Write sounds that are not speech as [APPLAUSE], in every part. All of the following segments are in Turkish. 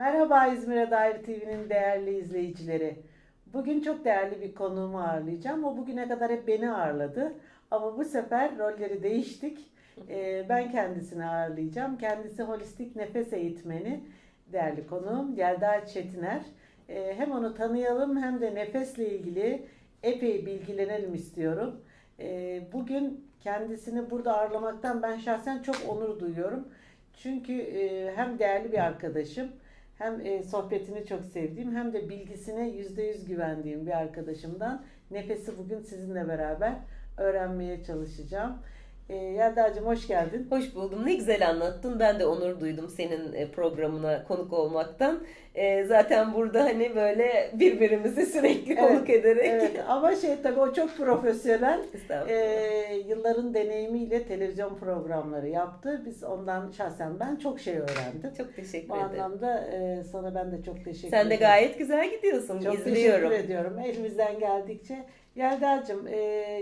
Merhaba İzmir'e dair TV'nin değerli izleyicileri. Bugün çok değerli bir konuğumu ağırlayacağım. O bugüne kadar hep beni ağırladı. Ama bu sefer rolleri değiştik. Ee, Ben kendisini ağırlayacağım. Kendisi holistik nefes eğitmeni. Değerli konuğum Yelda Çetiner. Ee, Hem onu tanıyalım hem de nefesle ilgili epey bilgilenelim istiyorum. Ee, Bugün kendisini burada ağırlamaktan ben şahsen çok onur duyuyorum. Çünkü e, hem değerli bir arkadaşım, hem e, sohbetini çok sevdiğim, hem de bilgisine yüzde yüz güvendiğim bir arkadaşımdan nefesi bugün sizinle beraber öğrenmeye çalışacağım. E, Yelda'cığım hoş geldin. Hoş buldum. Ne güzel anlattın. Ben de onur duydum senin e, programına konuk olmaktan. E, Zaten burada hani böyle birbirimizi sürekli Evet, konuk ederek. Evet [LAUGHS] ama şey tabii o çok profesyonel. E, yılların deneyimiyle televizyon programları yaptı. Biz ondan şahsen ben çok şey öğrendim. Çok teşekkür Bu ederim. anlamda e, sana ben de çok teşekkür Sen de ederim. gayet güzel gidiyorsun. Çok İzliyorum. teşekkür ediyorum. Elimizden geldikçe. Yelda'cığım, e,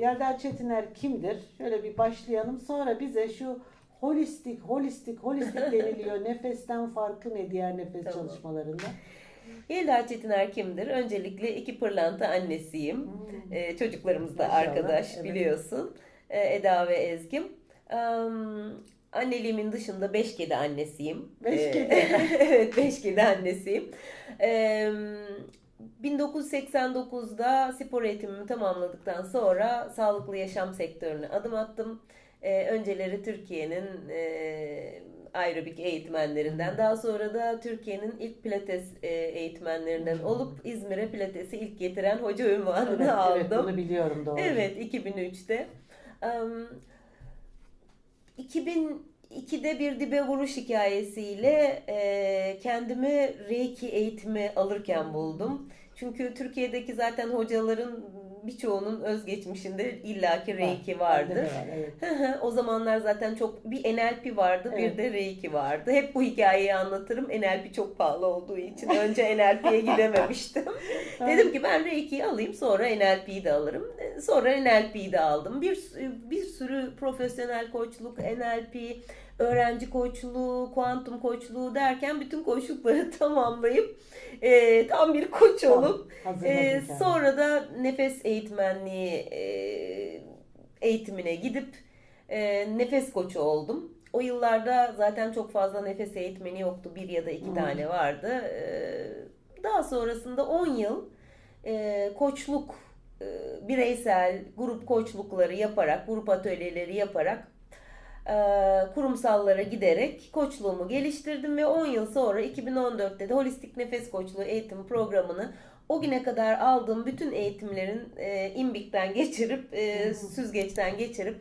Yelda Çetiner kimdir? Şöyle bir başlayalım. Sonra bize şu holistik, holistik, holistik deniliyor. [LAUGHS] Nefesten farkı ne diğer nefes Tamam. çalışmalarında? Yelda Çetiner kimdir? Öncelikle iki pırlanta annesiyim. Hmm. E, çocuklarımız da arkadaş evet. biliyorsun. E, Eda ve Ezgim. Am, anneliğimin dışında beş kedi annesiyim. Beş E, kedi. [LAUGHS] evet beş kedi annesiyim. E, 1989'da spor eğitimimi tamamladıktan sonra sağlıklı yaşam sektörüne adım attım. E, önceleri Türkiye'nin e, aerobik eğitmenlerinden daha sonra da Türkiye'nin ilk pilates e, eğitmenlerinden olup İzmir'e pilatesi ilk getiren hoca ünvanını Evet, aldım. evet, bunu biliyorum doğru. Evet 2003'te. Em, 2002'de bir dibe vuruş hikayesiyle e, kendimi Reiki eğitimi alırken buldum. Çünkü Türkiye'deki zaten hocaların birçoğunun özgeçmişinde illaki Reiki Var, bende de vardır. var, evet. O zamanlar zaten çok bir NLP vardı, Evet. bir de Reiki vardı. Hep bu hikayeyi anlatırım. NLP çok pahalı olduğu için önce [LAUGHS] NLP'ye gidememiştim. Dedim ki ben Reiki'yi alayım sonra NLP'yi de alırım. E, Sonra NLP'yi de aldım. Bir bir sürü profesyonel koçluk, NLP, öğrenci koçluğu, kuantum koçluğu derken bütün koçlukları [LAUGHS] tamamlayıp e, tam bir koç olup kendini. sonra da nefes eğitmenliği e, eğitimine gidip e, nefes koçu oldum. O yıllarda zaten çok fazla nefes eğitmeni yoktu. Bir ya da iki Hmm. tane vardı. Ee, daha sonrasında 10 yıl e, koçluk, e, bireysel grup koçlukları yaparak, grup atölyeleri yaparak e, kurumsallara giderek koçluğumu geliştirdim ve 10 yıl sonra 2014'te de holistik nefes koçluğu eğitim programını o güne kadar aldığım bütün eğitimlerin e, imbikten geçirip e, süzgeçten geçirip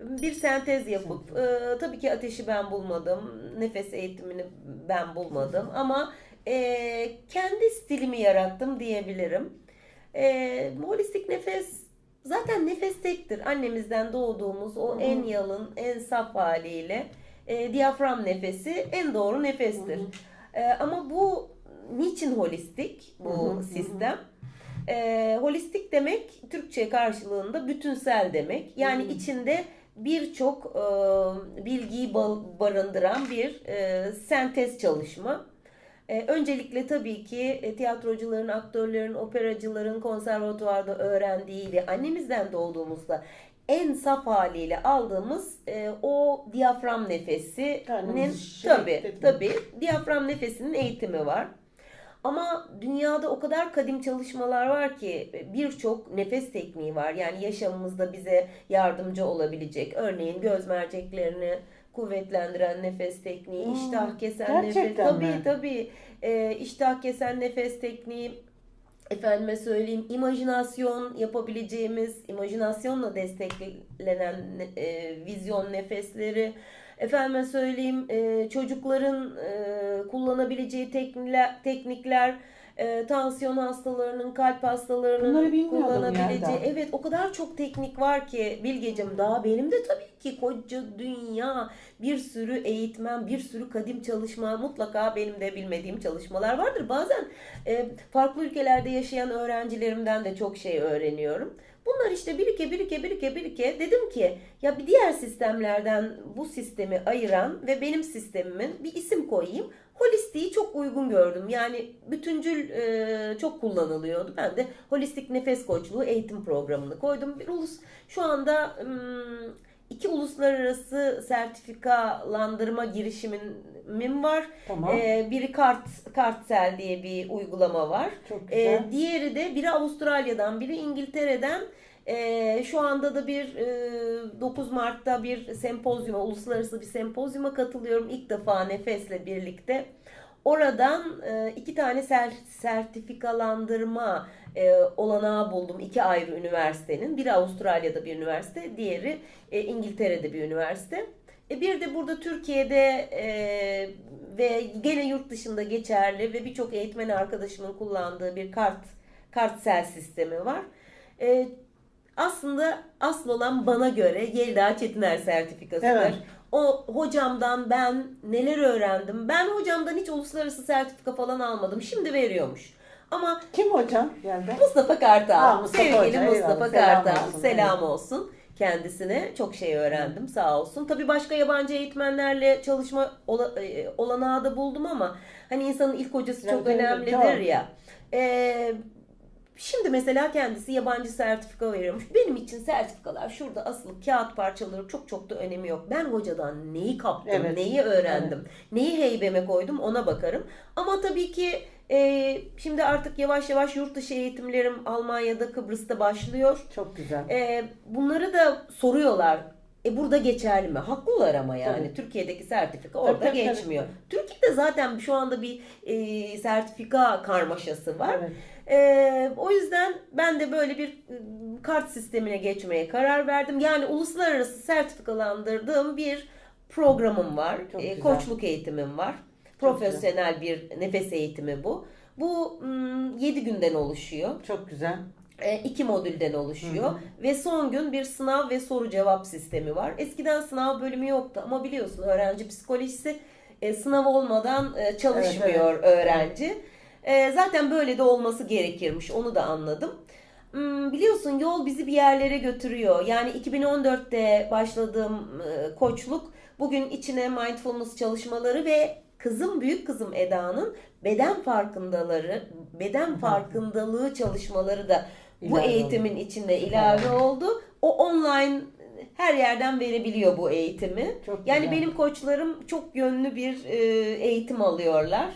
bir sentez yapıp e, tabii ki ateşi ben bulmadım, nefes eğitimini ben bulmadım ama e, kendi stilimi yarattım diyebilirim. E, holistik nefes zaten nefes tektir. Annemizden doğduğumuz o Hı hı. en yalın, en saf haliyle e, diyafram nefesi en doğru nefestir. E, ama bu niçin holistik bu Hı hı, hı hı. sistem? E, holistik demek Türkçe karşılığında bütünsel demek. Yani Hı. içinde birçok e, bilgiyi ba- barındıran bir e, sentez çalışma. E, öncelikle tabii ki e, tiyatrocuların, aktörlerin, operacıların konservatuvarda öğrendiği ve annemizden doğduğumuzda en saf haliyle aldığımız e, o diyafram nefesinin tabii etmek. tabii diyafram nefesinin eğitimi var. Ama dünyada o kadar kadim çalışmalar var ki e, birçok nefes tekniği var. Yani yaşamımızda bize yardımcı olabilecek. Örneğin göz merceklerini kuvvetlendiren nefes tekniği, Hmm, iştah kesen nefes. Tabii mi? tabii. E, iştah kesen nefes tekniği. Efendime söyleyeyim imajinasyon yapabileceğimiz, imajinasyonla desteklenen e, vizyon nefesleri. Efendime söyleyeyim e, çocukların e, kullanabileceği teknikler, teknikler e, tansiyon hastalarının, kalp hastalarının kullanabileceği. Evet o kadar çok teknik var ki Bilgecim daha benim de tabii ki koca dünya bir sürü eğitmen, bir sürü kadim çalışma mutlaka benim de bilmediğim çalışmalar vardır. Bazen e, farklı ülkelerde yaşayan öğrencilerimden de çok şey öğreniyorum. Bunlar işte birike birike birike birike dedim ki ya bir diğer sistemlerden bu sistemi ayıran ve benim sistemimin bir isim koyayım. Holistiği çok uygun gördüm. Yani bütüncül e, çok kullanılıyordu. Ben de holistik nefes koçluğu eğitim programını koydum. Bir ulus şu anda iki uluslararası sertifikalandırma girişimim var. Tamam. Ee, biri Kart Kartsel diye bir uygulama var. Çok Ee, güzel. diğeri de biri Avustralya'dan, biri İngiltere'den. Ee, şu anda da bir e, 9 Mart'ta bir sempozyuma, uluslararası bir sempozyuma katılıyorum. İlk defa Nefes'le birlikte. Oradan e, iki tane ser, sertifikalandırma e, olanağı buldum. iki ayrı üniversitenin. Biri Avustralya'da bir üniversite, diğeri e, İngiltere'de bir üniversite. E, bir de burada Türkiye'de e, ve gene yurt dışında geçerli ve birçok eğitmen arkadaşımın kullandığı bir kart kartsel sistemi var. E, aslında asıl olan bana göre Yelda Çetiner sertifikasıdır. Evet. O hocamdan ben neler öğrendim. Ben hocamdan hiç uluslararası sertifika falan almadım. Şimdi veriyormuş. Ama Kim hocam geldi? Mustafa Kartal. Ha, Mustafa Sevgili Hoca, Mustafa eyvallah. Selam Kartal. olsun, Selam olsun kendisine. Çok şey öğrendim sağ olsun. Tabii başka yabancı eğitmenlerle çalışma ola- e, olanağı da buldum ama hani insanın ilk hocası çok Evet, evet, önemlidir çok. ya. Ee, Şimdi mesela kendisi yabancı sertifika veriyormuş. [LAUGHS] Benim için sertifikalar şurada asılı kağıt parçaları çok çok da önemi yok. Ben hocadan neyi kaptım, Evet. neyi öğrendim, neyi heybeme koydum ona bakarım. Ama tabii ki e, şimdi artık yavaş yavaş yurt dışı eğitimlerim Almanya'da, Kıbrıs'ta başlıyor. Çok güzel. E, bunları da soruyorlar. E burada geçerli mi? Haklılar ama yani. Tabii. Türkiye'deki sertifika orada tabii, tabii. geçmiyor. Türkiye'de zaten şu anda bir e, sertifika karmaşası var. Evet. Ee, o yüzden ben de böyle bir e, kart sistemine geçmeye karar verdim. Yani uluslararası sertifikalandırdığım bir programım var. Çok Ee, güzel. koçluk eğitimim var. Profesyonel bir nefes eğitimi bu. Bu 7 günden oluşuyor. Çok güzel. E, iki modülden oluşuyor. Hı hı. Ve son gün bir sınav ve soru cevap sistemi var. Eskiden sınav bölümü yoktu ama biliyorsun öğrenci psikolojisi e, sınav olmadan e, çalışmıyor öğrenci. E, zaten böyle de olması gerekirmiş onu da anladım. Hmm, biliyorsun yol bizi bir yerlere götürüyor. Yani 2014'te başladığım e, koçluk bugün içine mindfulness çalışmaları ve kızım büyük kızım Eda'nın beden farkındaları, beden farkındalığı çalışmaları da bu İlave eğitimin içinde ilave oldu. O online her yerden verebiliyor bu eğitimi. Çok Yani güzel. benim koçlarım çok yönlü bir e, eğitim alıyorlar.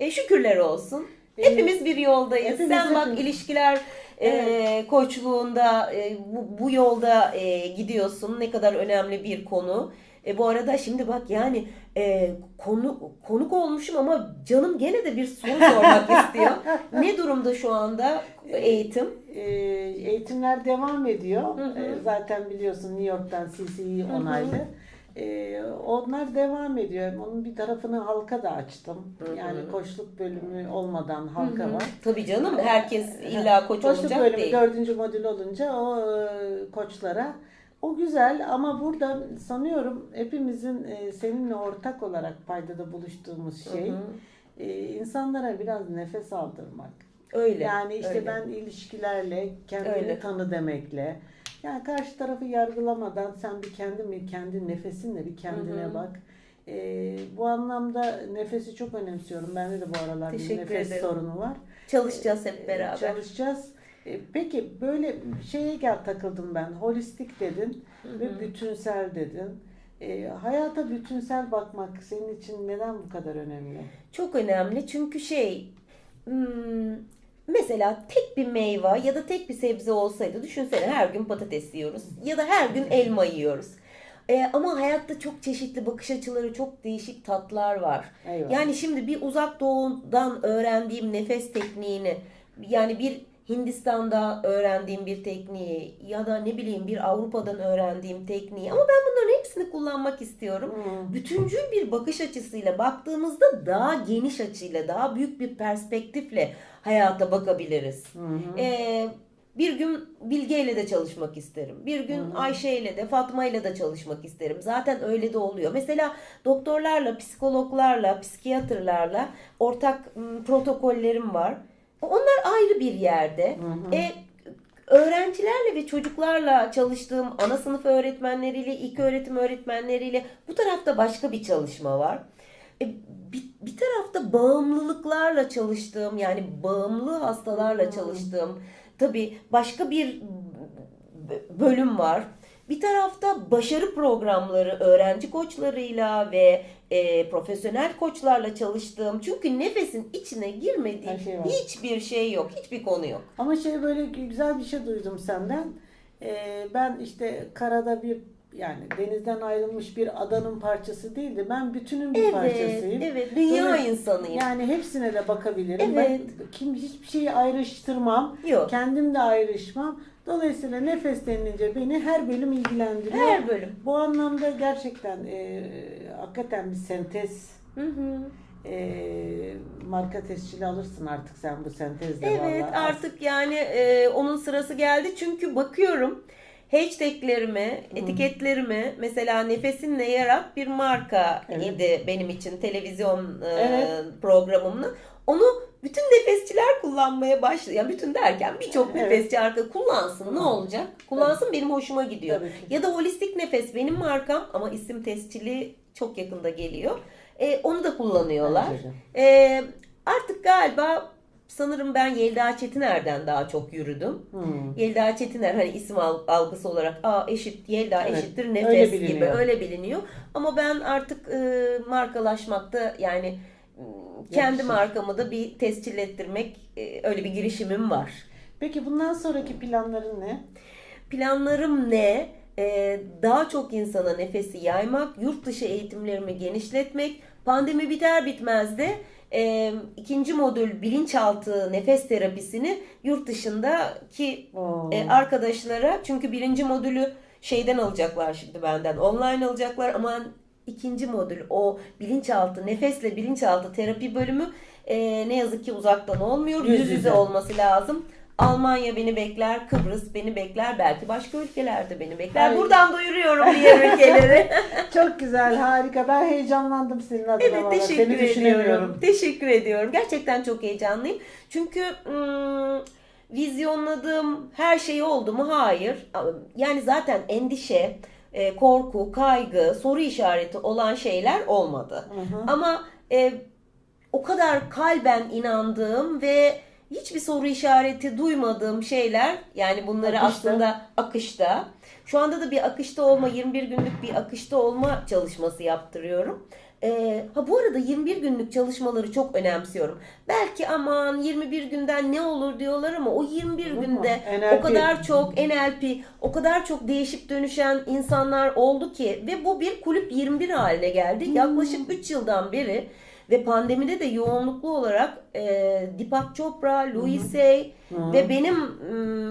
E, şükürler olsun. Benim- Hepimiz bir yoldayız. Hepimiz, Sen bak ilişkiler e, koçluğunda e, bu, bu yolda e, gidiyorsun. Ne kadar önemli bir konu. E, bu arada şimdi bak yani e, konu konuk olmuşum ama canım gene de bir soru sormak [LAUGHS] istiyor. Ne durumda şu anda eğitim? Ee, eğitimler devam ediyor. Hı hı. Ee, zaten biliyorsun New York'tan CCI hı. onaylı. Ee, onlar devam ediyor. Onun bir tarafını halka da açtım. Hı hı. Yani koçluk bölümü olmadan halka Hı hı. var. Tabii canım herkes illa koç Koçluk olacak bölümü değil. dördüncü modül olunca o e, koçlara o güzel ama burada sanıyorum hepimizin e, seninle ortak olarak paydada buluştuğumuz şey e, insanlara biraz nefes aldırmak. Öyle. Yani işte öyle. ben ilişkilerle kendini Öyle. tanı demekle. Yani karşı tarafı yargılamadan sen bir kendi kendi nefesinle bir kendine Hı hı. bak. Ee, bu anlamda nefesi çok önemsiyorum. Bende de bu aralar bir Teşekkür nefes ederim. sorunu var. çalışacağız hep beraber. Çalışacağız. Peki böyle şeye gel takıldım ben. Holistik dedin Hı ve hı. bütünsel dedin. Ee, hayata bütünsel bakmak senin için neden bu kadar önemli? Çok önemli çünkü şey mesela tek bir meyve ya da tek bir sebze olsaydı düşünsene her gün patates yiyoruz ya da her gün elma yiyoruz. Ee, ama hayatta çok çeşitli bakış açıları, çok değişik tatlar var. Eyvallah. Yani şimdi bir uzak doğudan öğrendiğim nefes tekniğini yani bir Hindistan'da öğrendiğim bir tekniği ya da ne bileyim bir Avrupa'dan öğrendiğim tekniği ama ben bunların hepsini kullanmak istiyorum. Hı. Bütüncül bir bakış açısıyla baktığımızda daha geniş açıyla, daha büyük bir perspektifle hayata bakabiliriz. Hı. Ee, bir gün Bilge ile de çalışmak isterim. Bir gün hı. Ayşe ile de Fatma ile de çalışmak isterim. Zaten öyle de oluyor. Mesela doktorlarla, psikologlarla, psikiyatrlarla ortak m, protokollerim var. Onlar ayrı bir yerde. Hı hı. E, öğrencilerle ve çocuklarla çalıştığım ana sınıf öğretmenleriyle, ilk öğretim öğretmenleriyle bu tarafta başka bir çalışma var. E, bir, bir tarafta bağımlılıklarla çalıştığım yani bağımlı hastalarla çalıştığım tabii başka bir bölüm var. Bir tarafta başarı programları öğrenci koçlarıyla ve e, profesyonel koçlarla çalıştığım çünkü nefesin içine girmediği şey var. hiçbir şey yok, hiçbir konu yok. Ama şey böyle güzel bir şey duydum senden. Ee, ben işte karada bir yani denizden ayrılmış bir adanın parçası değildi. Ben bütünün bir Evet, parçasıyım. evet, dünya Böyle- insanıyım. Yani hepsine de bakabilirim. Evet. Ben kim hiçbir şeyi ayrıştırmam. Yok. Kendim de ayrışmam. Dolayısıyla nefes denilince beni her bölüm ilgilendiriyor. Her bölüm. Bu anlamda gerçekten e, hakikaten bir sentez Hı hı. e, marka tescili alırsın artık sen bu sentezle Evet vallahi. artık yani e, onun sırası geldi çünkü bakıyorum hashtaglerimi, etiketlerimi mesela Nefesinle Yarat bir marka Evet. idi benim için televizyon e, Evet. programımla. Onu bütün nefesçiler kullanmaya başladı. Yani bütün derken birçok Evet. nefesçi arka kullansın ne olacak? Kullansın benim hoşuma gidiyor. Ya da holistik nefes benim markam ama isim tescili çok yakında geliyor. E, onu da kullanıyorlar. Ee, artık galiba sanırım ben Yelda Çetiner'den daha çok yürüdüm. Hmm. Yelda Çetiner hani isim al- algısı olarak aa eşit Yelda Evet, eşittir öyle nefes biliniyor. gibi öyle biliniyor. Ama ben artık e, markalaşmakta yani m, kendi Yakışır. markamı da bir tescil ettirmek e, öyle bir girişimim var. Peki bundan sonraki planların ne? Planlarım ne? Ee, daha çok insana nefesi yaymak, yurt dışı eğitimlerimi genişletmek, pandemi biter bitmez de e, ikinci modül bilinçaltı nefes terapisini yurt dışındaki Oo. e, arkadaşlara çünkü birinci modülü şeyden alacaklar şimdi benden online alacaklar ama ikinci modül o bilinçaltı nefesle bilinçaltı terapi bölümü e, ne yazık ki uzaktan olmuyor Yüz yüz yüze yüze. olması lazım. Almanya beni bekler, Kıbrıs beni bekler, belki başka ülkelerde beni bekler. Ay. Buradan duyuruyorum diğer ülkeleri. [LAUGHS] Çok güzel, harika. Ben heyecanlandım senin adına. evet teşekkür Seni ediyorum. Teşekkür ediyorum. Gerçekten çok heyecanlıyım. Çünkü ım, vizyonladığım her şey oldu mu? Hayır. Yani zaten endişe, e, korku, kaygı, soru işareti olan şeyler olmadı. Hı hı. Ama e, o kadar kalben inandığım ve hiçbir soru işareti duymadığım şeyler yani bunları Akışta. aslında akışta. Şu anda da bir akışta olma 21 günlük bir akışta olma çalışması yaptırıyorum. E, ha bu arada 21 günlük çalışmaları çok önemsiyorum. Belki aman 21 günden ne olur diyorlar ama o 21 Olur mu? günde NLP. o kadar çok NLP, o kadar çok değişip dönüşen insanlar oldu ki ve bu bir kulüp 21 haline geldi. Yaklaşık 3 yıldan beri ve pandemide de yoğunluklu olarak e, Deepak Chopra, Louis Hay ve benim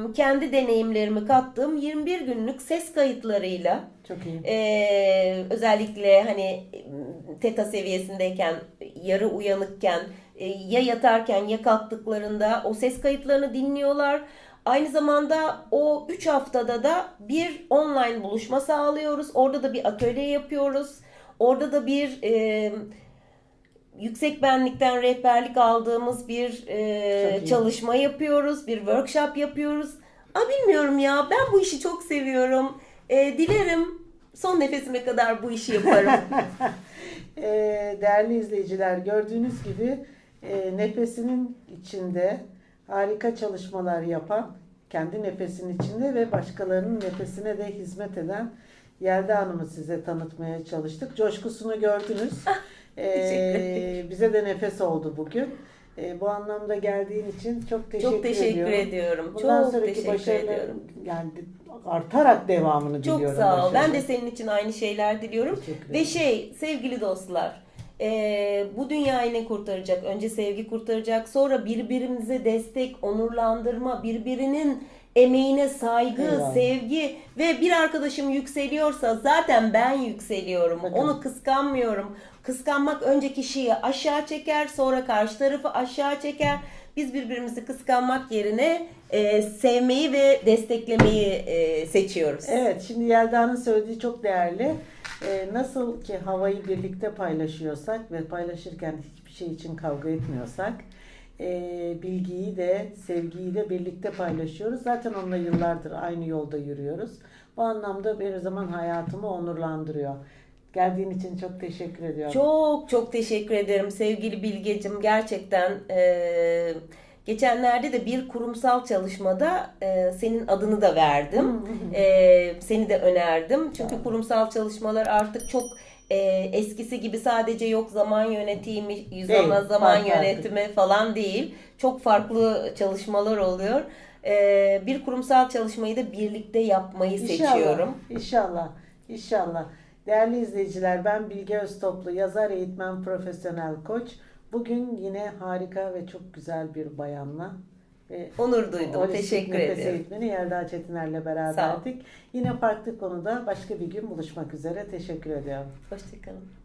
m, kendi deneyimlerimi kattığım 21 günlük ses kayıtlarıyla Çok iyi. ee, özellikle hani teta seviyesindeyken, yarı uyanıkken, e, ya yatarken ya kalktıklarında o ses kayıtlarını dinliyorlar. Aynı zamanda o 3 haftada da bir online buluşma sağlıyoruz. Orada da bir atölye yapıyoruz. Orada da bir e, yüksek benlikten rehberlik aldığımız bir e, çalışma yapıyoruz. Bir workshop yapıyoruz. Aa, bilmiyorum ya ben bu işi çok seviyorum. E, dilerim son nefesime kadar bu işi yaparım. Ee, [LAUGHS] değerli izleyiciler gördüğünüz gibi e, nefesinin içinde harika çalışmalar yapan, kendi nefesinin içinde ve başkalarının nefesine de hizmet eden Yelda Hanım'ı size tanıtmaya çalıştık. Coşkusunu gördünüz. Ee, bize de nefes oldu bugün. Ee, bu anlamda geldiğin için çok teşekkür, çok teşekkür ediyorum. ediyorum. Bundan çok sonraki başarıların ediyorum. yani artarak devamını Çok diliyorum. sağ ol. Ben başarılı. de senin için aynı şeyler diliyorum. Ve şey sevgili dostlar e, bu dünyayı ne kurtaracak? Önce sevgi kurtaracak. Sonra birbirimize destek, onurlandırma, birbirinin emeğine saygı, Eyvallah. sevgi ve bir arkadaşım yükseliyorsa zaten ben yükseliyorum. Bakın. Onu kıskanmıyorum. Kıskanmak önce kişiyi aşağı çeker, sonra karşı tarafı aşağı çeker. Biz birbirimizi kıskanmak yerine e, sevmeyi ve desteklemeyi e, seçiyoruz. Evet, şimdi Yelda'nın söylediği çok değerli. Ee, nasıl ki havayı birlikte paylaşıyorsak ve paylaşırken hiçbir şey için kavga etmiyorsak, e, bilgiyi de sevgiyi de birlikte paylaşıyoruz. Zaten onunla yıllardır aynı yolda yürüyoruz. Bu anlamda bir zaman hayatımı onurlandırıyor. Geldiğin için çok teşekkür ediyorum. Çok çok teşekkür ederim sevgili Bilgecim. Gerçekten e, geçenlerde de bir kurumsal çalışmada e, senin adını da verdim. E, seni de önerdim. Çünkü kurumsal çalışmalar artık çok e, eskisi gibi sadece yok zaman yönetimi, zaman, Değil, zaman farklı yönetimi falan değil. Çok farklı çalışmalar oluyor. E, bir kurumsal çalışmayı da birlikte yapmayı seçiyorum. İnşallah. İnşallah. Değerli izleyiciler ben Bilge Öztoplu, yazar, eğitmen, profesyonel koç. Bugün yine harika ve çok güzel bir bayanla ve Onur duydum. Holistik Teşekkür ederim. eğitmeni Yelda Çetiner'le beraberdik. Yine farklı konuda başka bir gün buluşmak üzere. Teşekkür ediyorum. Hoşçakalın.